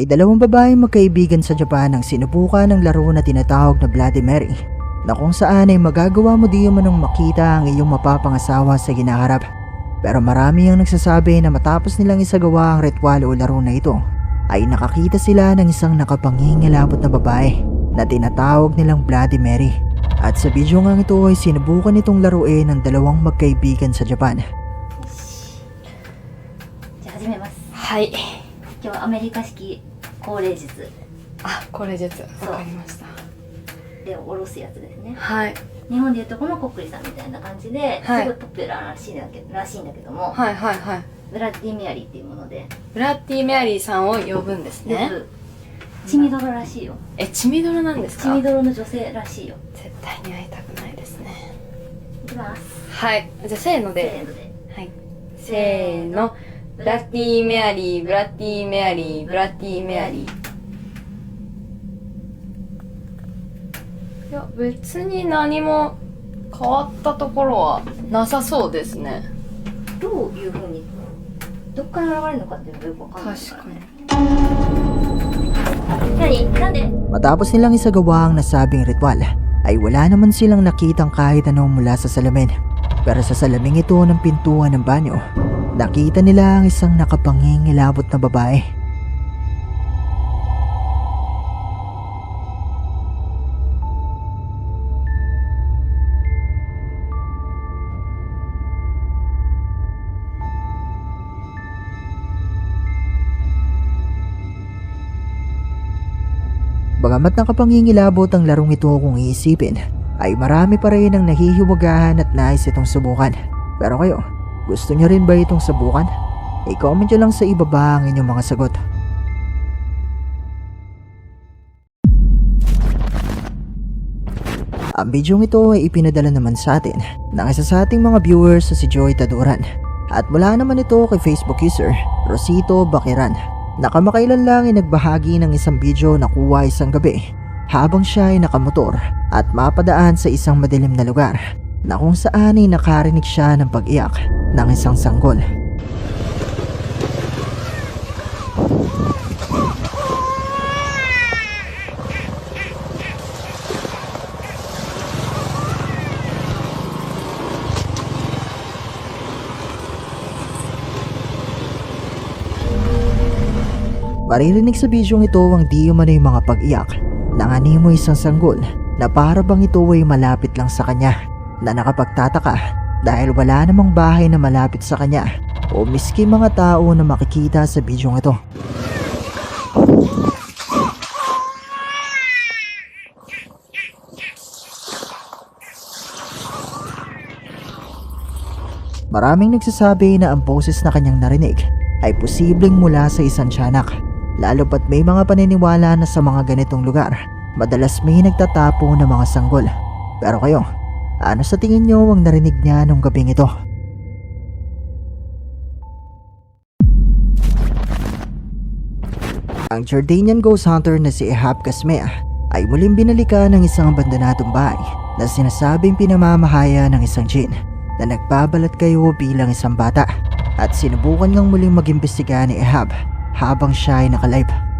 May dalawang babaeng magkaibigan sa Japan ang sinubukan ng laro na tinatawag na Bloody Mary na kung saan ay magagawa mo di manong makita ang iyong mapapangasawa sa ginaharap. Pero marami ang nagsasabi na matapos nilang isagawa ang ritual o laro na ito ay nakakita sila ng isang nakapangingilabot na babae na tinatawag nilang Bloody Mary. At sa video nga ito ay sinubukan itong laruin ng dalawang magkaibigan sa Japan. じゃあ始めますはい今日はアメリカ式 高齢術。あこれ術。わかりました。で下ろすやつですね。はい。日本でいうとこのこっくりさんみたいな感じで、はい。すごいポピュラーらしいんだけらしいんだけども、はいはいはい。ブラッディメアリーっていうもので。ブラッディ・メアリーさんを呼ぶんですね。血みどろらしいよ。え血みどろなんです血かみどろの女性らしいよ。絶対に会いたくないですね。いきます。はい。じゃあせーのせでーので。はい。せーの Bloody Mary, Bloody Mary, Bloody Mary. いや、別に何も変わったところはなさそうですね。どういうふうに、どっから流れるのかっていうのがよくわかんない、ね。確かに。何なんで Matapos nilang isagawa ang nasabing ritual, ay wala naman silang nakitang kahit anong mula sa salamin. Pero sa salaming ito ng pintuan ng banyo, nakita nila ang isang nakapangingilabot na babae. Bagamat nakapangingilabot ang larong ito kung iisipin, ay marami pa rin ang nahihiwagahan at nais itong subukan. Pero kayo, gusto nyo rin ba itong subukan? I-comment nyo lang sa ibaba ang inyong mga sagot. Ang bidyong ito ay ipinadala naman sa atin ng isa sa ating mga viewers sa si Joy Taduran. At mula naman ito kay Facebook user Rosito Bakiran Nakamakailan lang ay nagbahagi ng isang video na kuha isang gabi habang siya ay nakamotor at mapadaan sa isang madilim na lugar na kung saan ay nakarinig siya ng pag-iyak ng isang sanggol. Maririnig sa bidyong ito ang di umano yung mga pag-iyak ng animo isang sanggol na para ito ay malapit lang sa kanya na nakapagtataka dahil wala namang bahay na malapit sa kanya o miski mga tao na makikita sa bidyong ito. Maraming nagsasabi na ang boses na kanyang narinig ay posibleng mula sa isang tiyanak. Lalo pat may mga paniniwala na sa mga ganitong lugar, madalas may nagtatapo ng mga sanggol. Pero kayo, ano sa tingin nyo ang narinig niya nung gabing ito? Ang Jordanian ghost hunter na si Ehab Kasmea ay muling binalikan ng isang abandonadong bahay na sinasabing pinamamahaya ng isang jin na nagbabalat kayo bilang isang bata at sinubukan ngang muling mag-imbestiga ni Ehab habang siya ay nakalive.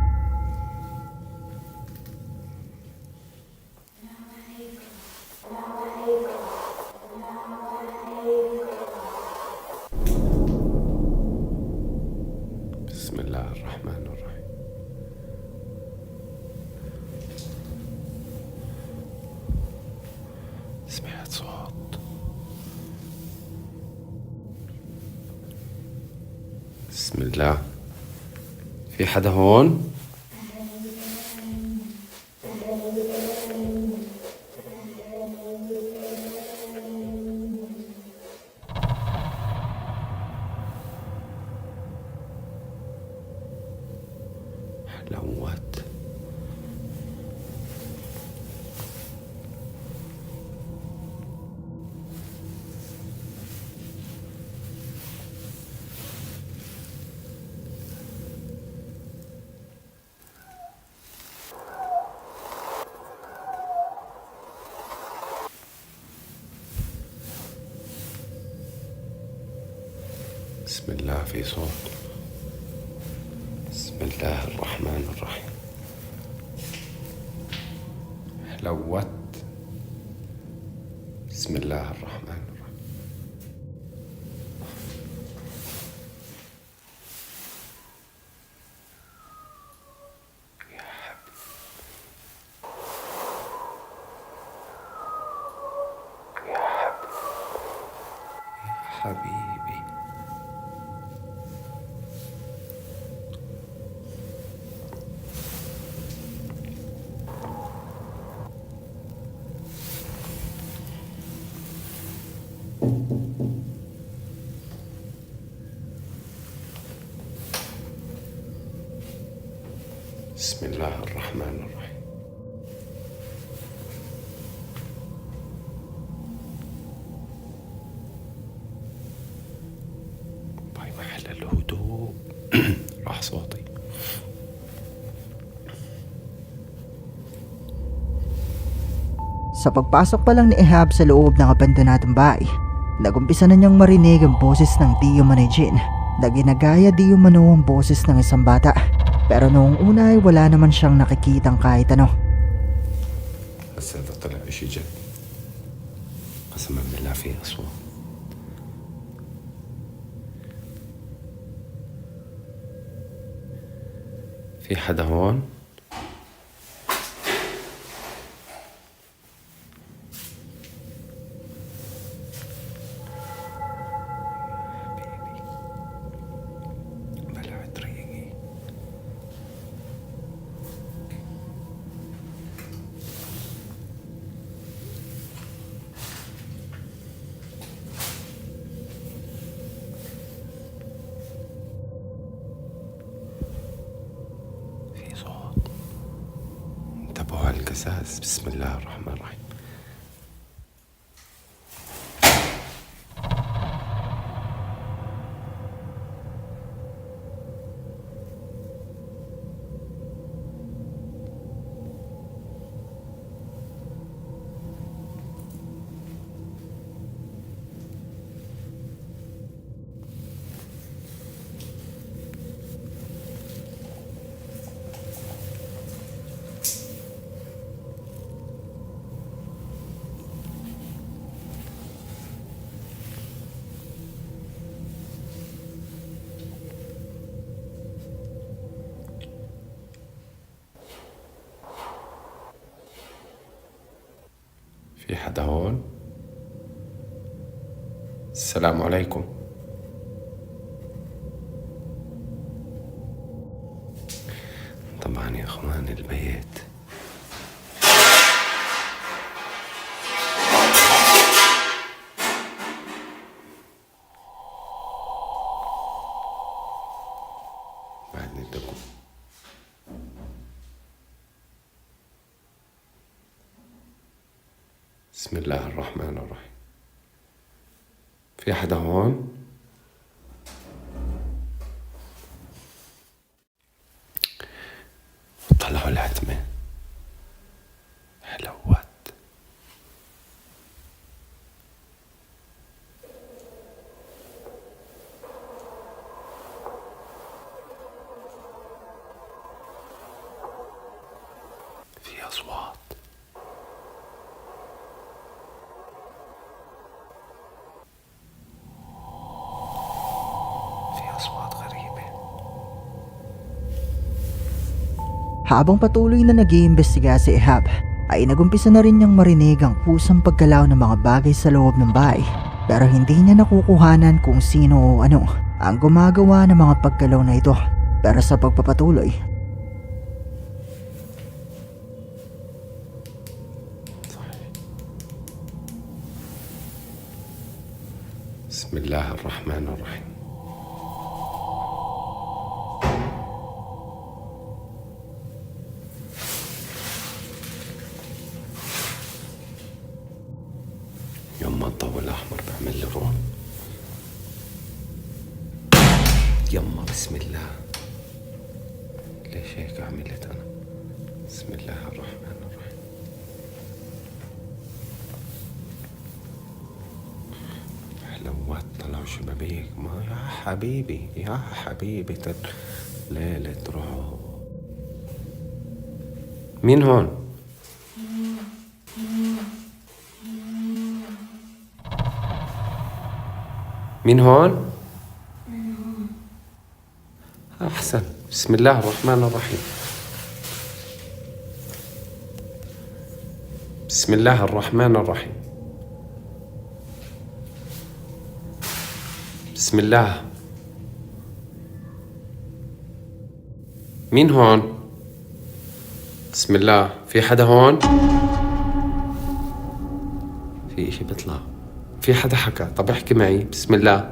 في حدا هون؟ بسم الله في صوت. بسم الله الرحمن الرحيم. حلوت بسم الله الرحمن الرحيم. يا حبيبي. يا حبيبي. يا حبيبي. راح صوتي Sa pagpasok pa lang ni Ehab sa loob ng abandonadong bahay, nagumpisa na niyang marinig ang boses ng Dio Manejin na ginagaya di umano ang boses ng isang bata. Pero noong una ay wala naman siyang nakikitang kahit ano. بس هذا طلع اشي جد قسما بالله في اصوات في حدا هون. الاساس بسم الله الرحمن الرحيم. في حدا هون. السلام عليكم. طبعا يا أخوان البيت بسم الله الرحمن الرحيم. في حدا هون؟ Habang patuloy na nag-iimbestiga si Ehab, ay nagumpisa na rin niyang marinig ang kusang pagkalaw ng mga bagay sa loob ng bahay. Pero hindi niya nakukuhanan kung sino o ano ang gumagawa ng mga pagkalaw na ito. Pero sa pagpapatuloy, شبابيك ما يا حبيبي يا. ليه ليه تروحوا مين هون؟ مين هون؟ أحسن. بسم الله الرحمن الرحيم. بسم الله الرحمن الرحيم. بسم الله. مين هون؟ بسم الله. في حدا هون؟ في إشي بيطلع. في حدا حكى. طب احكي معي. بسم الله.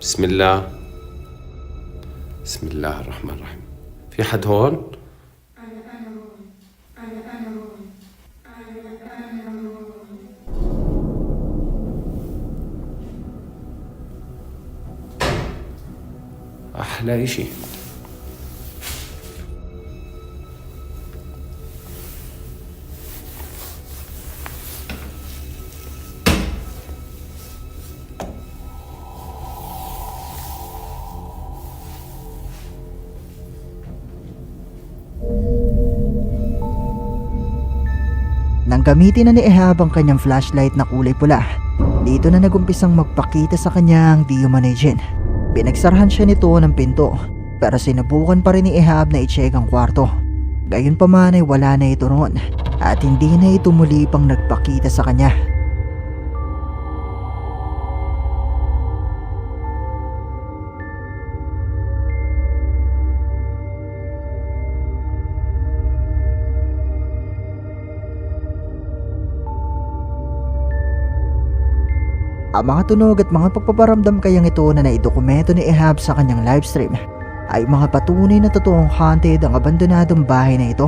بسم الله. بسم الله الرحمن الرحيم. في حد هون؟ أحلى إشي Nang gamitin na ni Ehab ang kanyang flashlight na kulay pula, dito na nagumpisang magpakita sa kanya ang Diomane Jin. Pinagsarahan siya nito ng pinto, pero sinubukan pa rin ni Ehab na i-check ang kwarto. Gayon pa man ay wala na ito roon, at hindi na ito muli pang nagpakita sa kanya. Ang mga tunog at mga pagpaparamdam kayang ito na naidokumento ni Ehab sa kanyang livestream ay mga patunay na totoong haunted ang abandonadong bahay na ito.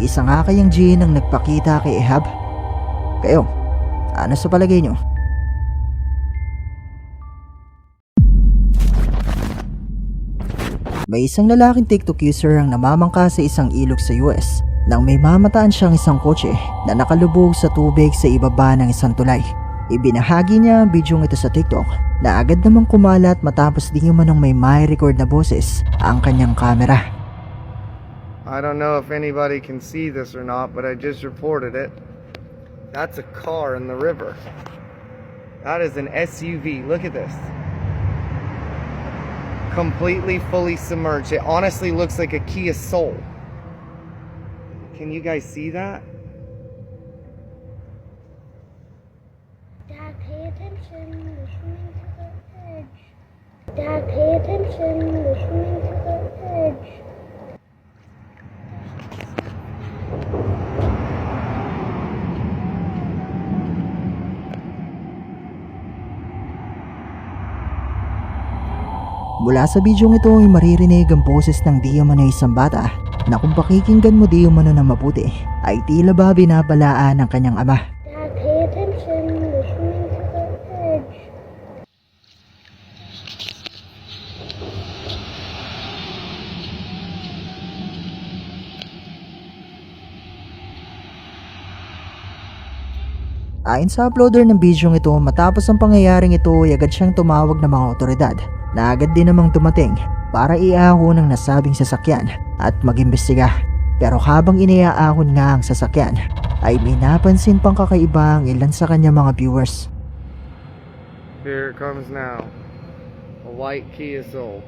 Isa nga kayang Jin ang nagpakita kay Ehab. Kayo, ano sa palagay nyo? May isang lalaking TikTok user ang namamangka sa isang ilog sa US nang may mamataan siyang isang kotse na nakalubog sa tubig sa ibaba ng isang tulay. Ibinahagi niya ang bidyong ito sa TikTok na agad namang kumalat matapos di man may may record na boses ang kanyang kamera. I don't know if anybody can see this or not, but I just reported it. That's a car in the river. That is an SUV. Look at this. Completely fully submerged. It honestly looks like a Kia Soul. Can you guys see that? Dad, pay attention. Swimming to the edge. Dad, pay attention. Swimming to the edge. Mula sa bidyong ito ay maririnig ang boses ng di umano isang bata na kung pakikinggan mo di umano na mabuti ay tila ba binabalaan ng kanyang ama. Dad, pay attention. We're swimming to the edge. Ayon sa uploader ng bidyong ito, matapos ang pangyayaring ito ay agad siyang tumawag ng mga otoridad na agad din namang dumating para iahon ang nasabing sasakyan at mag-imbestiga. Pero habang iniaahon nga ang sasakyan, ay may napansin pang kakaiba ang ilan sa kanyang mga viewers. Here it comes now. A white Kia Soul.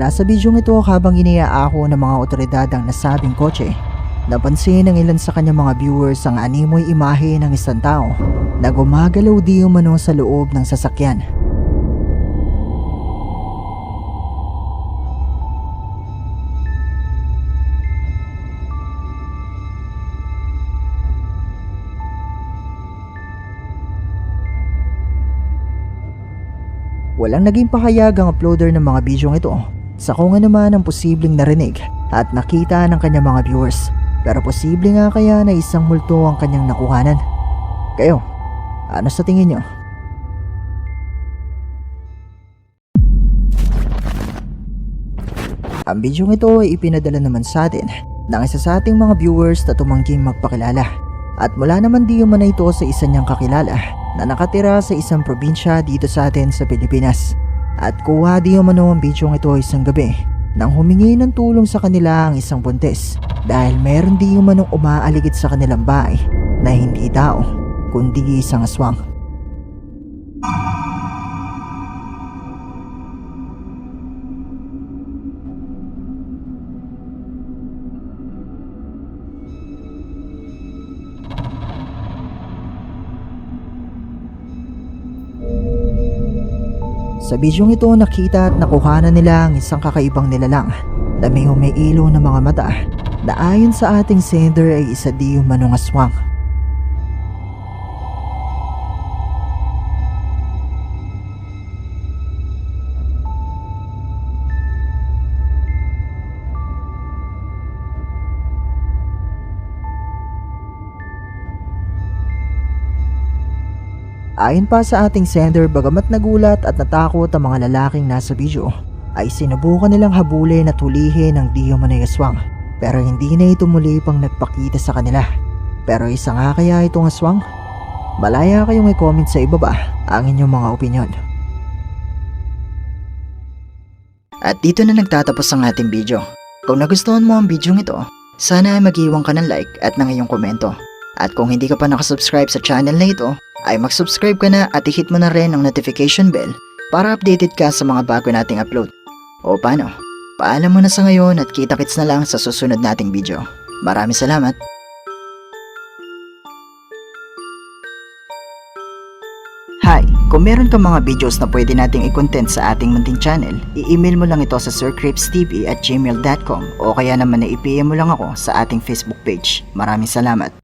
Mula sa bidyong ito habang iniaako ng mga otoridad ang nasabing kotse, napansin ng ilan sa kanyang mga viewers ang animoy imahe ng isang tao na gumagalaw di umano sa loob ng sasakyan. Walang naging pahayag ang uploader ng mga bidyong ito sa kung ano man ang posibleng narinig at nakita ng kanyang mga viewers. Pero posible nga kaya na isang multo ang kanyang nakuhanan. Kayo, ano sa tingin nyo? Ang bidyong ito ay ipinadala naman sa atin ng isa sa ating mga viewers na tumangging magpakilala. At mula naman di man ito sa isa niyang kakilala na nakatira sa isang probinsya dito sa atin sa Pilipinas. At kuha di umano ang bidyong ito isang gabi nang humingi ng tulong sa kanila ang isang buntis dahil meron di umanong umaaligid sa kanilang bahay na hindi tao kundi isang aswang. Sa bidyong ito nakita at nakuhanan nila ang isang kakaibang nilalang na may umiilo na mga mata na ayon sa ating sender ay isa di umanong aswang. Ayon pa sa ating sender bagamat nagulat at natakot ang mga lalaking nasa video ay sinubukan nilang habulin at hulihin ang Dio pero hindi na ito muli pang nagpakita sa kanila. Pero isa nga kaya itong aswang? Malaya kayong i-comment sa ibaba ang inyong mga opinion. At dito na nagtatapos ang ating video. Kung nagustuhan mo ang video ito, sana ay mag-iwan ka ng like at ng iyong komento. At kung hindi ka pa nakasubscribe sa channel na ito, ay mag-subscribe ka na at i-hit mo na rin ang notification bell para updated ka sa mga bago nating upload. O paano? Paalam mo na sa ngayon at kita-kits na lang sa susunod nating video. Maraming salamat! Hi! Kung meron kang mga videos na pwede nating i-content sa ating munting channel, i-email mo lang ito sa sircrepestv at gmail.com o kaya naman na i-PM mo lang ako sa ating Facebook page. Maraming salamat!